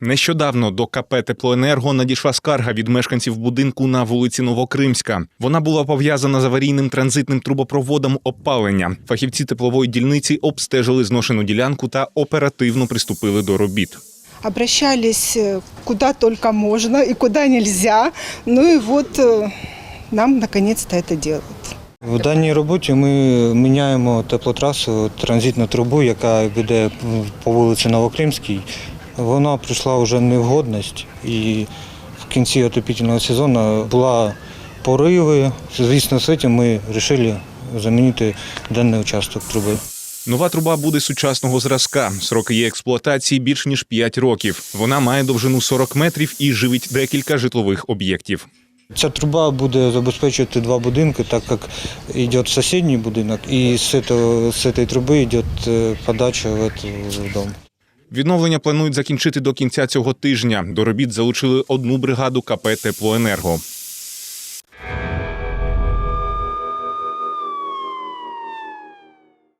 Нещодавно до КП Теплоенерго надійшла скарга від мешканців будинку на вулиці Новокримська. Вона була пов'язана з аварійним транзитним трубопроводом опалення. Фахівці теплової дільниці обстежили зношену ділянку та оперативно приступили до робіт. обращались э, куда только можно и куда нельзя. Ну и вот э, нам наконец-то это делают. В даній роботі ми міняємо теплотрасу, транзитну трубу, яка веде по вулиці Новокримській. Вона прийшла вже невгодність і в кінці отопительного сезону була пориви. Звісно, з цим ми вирішили замінити даний участок труби. Нова труба буде сучасного зразка. Сроки її експлуатації більш ніж 5 років. Вона має довжину 40 метрів і живить декілька житлових об'єктів. Ця труба буде забезпечувати два будинки, так як йде сусідній будинок, і з цієї, труби йде е, подача в цей дом. Відновлення планують закінчити до кінця цього тижня. До робіт залучили одну бригаду КП Теплоенерго.